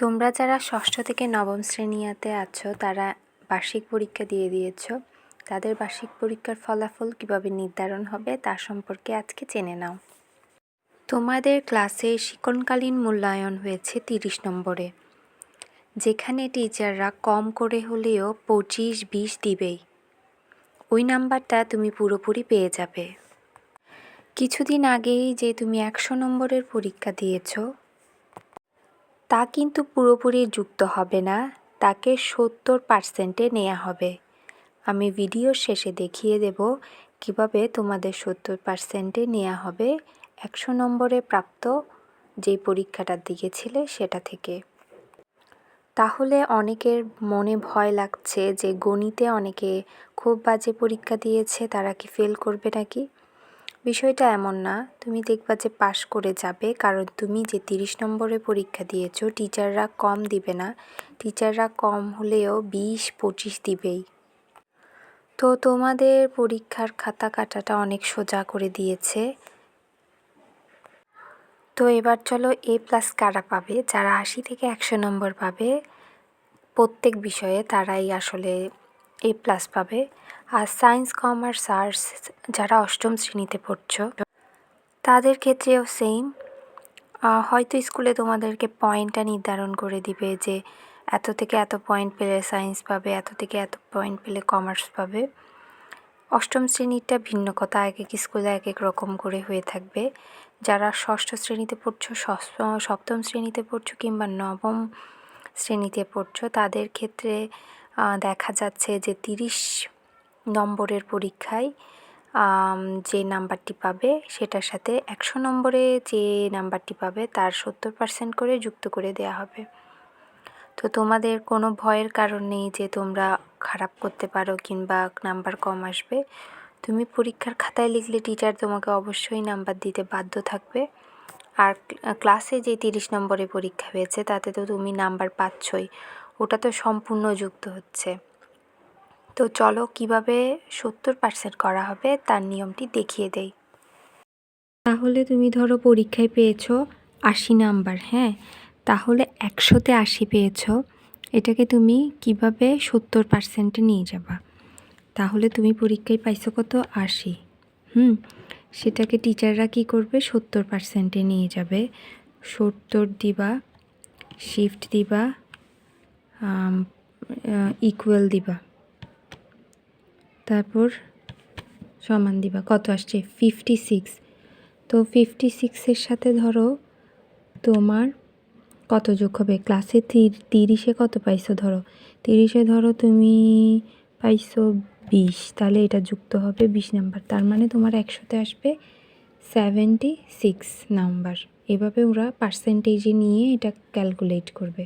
তোমরা যারা ষষ্ঠ থেকে নবম শ্রেণীতে আছো, তারা বার্ষিক পরীক্ষা দিয়ে দিয়েছ। তাদের বার্ষিক পরীক্ষার ফলাফল কীভাবে নির্ধারণ হবে তা সম্পর্কে আজকে জেনে নাও। তোমাদের ক্লাসে শিক্ষণকালীন মূল্যায়ন হয়েছে তিরিশ নম্বরে, যেখানে টিচাররা কম করে হলেও পঁচিশ, বিশ দিবেই। ওই নাম্বারটা তুমি পুরোপুরি পেয়ে যাবে। কিছুদিন আগেই যে তুমি একশো নম্বরের পরীক্ষা দিয়েছ তা কিন্তু পুরোপুরি যুক্ত হবে না। তাকে সত্তর পার্সেন্টে নেওয়া হবে। আমি ভিডিও শেষে দেখিয়ে দেব কীভাবে তোমাদের সত্তর পার্সেন্টে নেওয়া হবে। একশো নম্বরে প্রাপ্ত যেই পরীক্ষাটা দিয়েছিলে সেটা থেকে। তাহলে অনেকের মনে ভয় লাগছে যে গণিতে অনেকে খুব বাজে পরীক্ষা দিয়েছে, তারা কি ফেল করবে নাকি? বিষয়টা এমন না, তুমি দেখবা যে পাশ করে যাবে, কারণ তুমি যে তিরিশ নম্বরে পরীক্ষা দিয়েছ, টিচাররা কম দিবে না। টিচাররা কম হলেও বিশ, পঁচিশ দিবেই। তো তোমাদের পরীক্ষার খাতা কাটাটা অনেক সোজা করে দিয়েছে। তো এবার চলো এ প্লাস কারা পাবে? যারা আশি থেকে একশো নম্বর পাবে, প্রত্যেক বিষয়ে তারাই আসলে এ প্লাস পাবে। আর সায়েন্স কমার্স আর্টস যারা অষ্টম শ্রেণীতে পড়ছো, তাদের ক্ষেত্রেও সেম হয়তো স্কুলে তোমাদেরকে পয়েন্টটা নির্ধারণ করে দিবে যে এত থেকে এত পয়েন্ট পেলে সায়েন্স পাবে, এত থেকে এত পয়েন্ট পেলে কমার্স পাবে। অষ্টম শ্রেণীরটা ভিন্ন কথা, এক এক স্কুলে এক এক রকম করে হয়ে থাকবে। যারা ষষ্ঠ শ্রেণীতে পড়ছো সপ্তম শ্রেণীতে পড়ছো কিংবা নবম শ্রেণীতে পড়ছো, তাদের ক্ষেত্রে দেখা যাচ্ছে যে তিরিশ নম্বরের পরীক্ষায় যে নাম্বারটি পাবে সেটার সাথে একশো নম্বরে যে নাম্বারটি পাবে তার সত্তর পার্সেন্ট করে যুক্ত করে দেওয়া হবে। তো তোমাদের কোনো ভয়ের কারণ নেই যে তোমরা খারাপ করতে পারো কিংবা নাম্বার কম আসবে। তুমি পরীক্ষার খাতায় লিখলে টিচার তোমাকে অবশ্যই নাম্বার দিতে বাধ্য থাকবে। আর ক্লাসে যে তিরিশ নম্বরে পরীক্ষা হয়েছে তাতে তো তুমি নাম্বার পাচ্ছই। ওটা তো সম্পূর্ণ যুক্ত হচ্ছে। তো চলো কীভাবে সত্তর পার্সেন্ট করা হবে তার নিয়মটি দেখিয়ে দেই। তাহলে তুমি ধরো পরীক্ষায় পেয়েছ আশি নাম্বার হ্যাঁ? তাহলে একশোতে আশি পেয়েছ। এটাকে তুমি কীভাবে সত্তর পার্সেন্টে নিয়ে যাবা? তাহলে তুমি পরীক্ষায় পাইছো কত? আশি। হুম? সেটাকে টিচাররা কি করবে? সত্তর পার্সেন্টে নিয়ে যাবে। সত্তর দিবা শিফট দিবা ইকুয়াল দিবা। তারপর সমান দিবা। কত আসছে? ফিফটি সিক্স তো ফিফটি সিক্সের সাথে ধরো তোমার কত যোগ হবে? ক্লাসে তিরিশে কত পাইছো ধরো? তিরিশে ধরো তুমি পাইছো বিশ। তাহলে এটা যুক্ত হবে বিশ নাম্বার। তার মানে তোমার একশোতে আসবে সেভেন্টি সিক্স নাম্বার। এভাবে ওরা পার্সেন্টেজে নিয়ে এটা ক্যালকুলেট করবে।